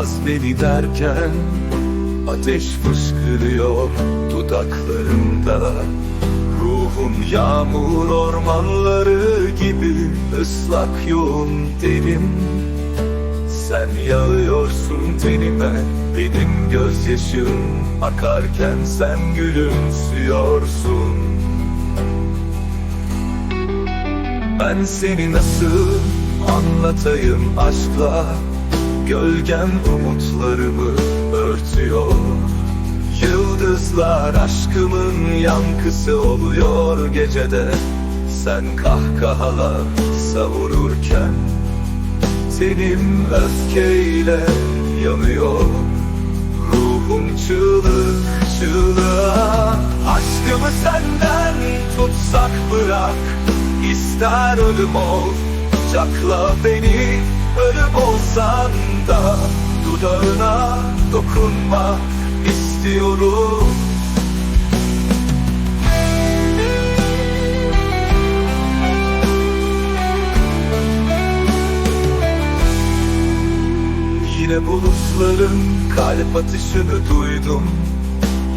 yaz beni derken Ateş fışkırıyor dudaklarımda. Ruhum yağmur ormanları gibi ıslak yoğun derim. Sen yağıyorsun tenime benim gözyaşım Akarken sen gülümsüyorsun. Ben seni nasıl anlatayım aşkla Gölgen umutlarımı örtüyor. Yıldızlar aşkımın yankısı oluyor gecede. Sen kahkahalar savururken Tenim öfkeyle yanıyor. Ruhum çığlık çığlığa Aşkımı senden tutsak bırak. İster ölüm ol Kucakla beni Ölüm olsan da Dudağına dokunmak istiyorum. Yine bulutların kalp atışını duydum.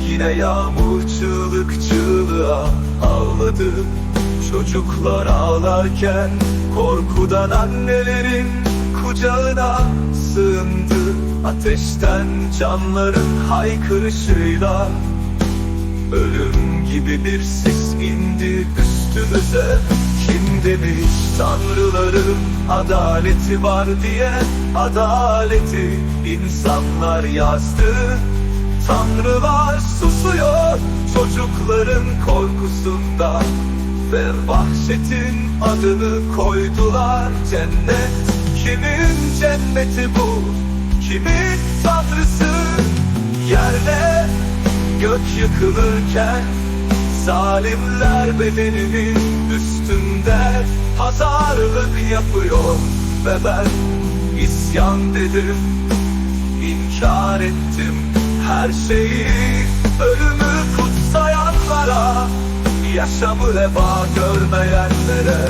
Yine yağmur çığlık çığlığa ağladı. Çocuklar ağlarken korkudan annelerin kucağına sığındı. Ateşten canların haykırışıyla Ölüm gibi bir ses indi üstümüze. Kim demiş tanrıların adaleti var diye Adaleti insanlar yazdı. Tanrılar susuyor çocukların korkusundan Ve vahşetin adını koydular cennet Kimin cenneti bu? Kimin tanrısı? Yerde gök yıkılırken Zalimler bedeninin üstünde Pazarlık yapıyor ve ben isyan dedim İnkar ettim her şeyi Ölümü kutsayanlara Yaşamı heba görmeyenlere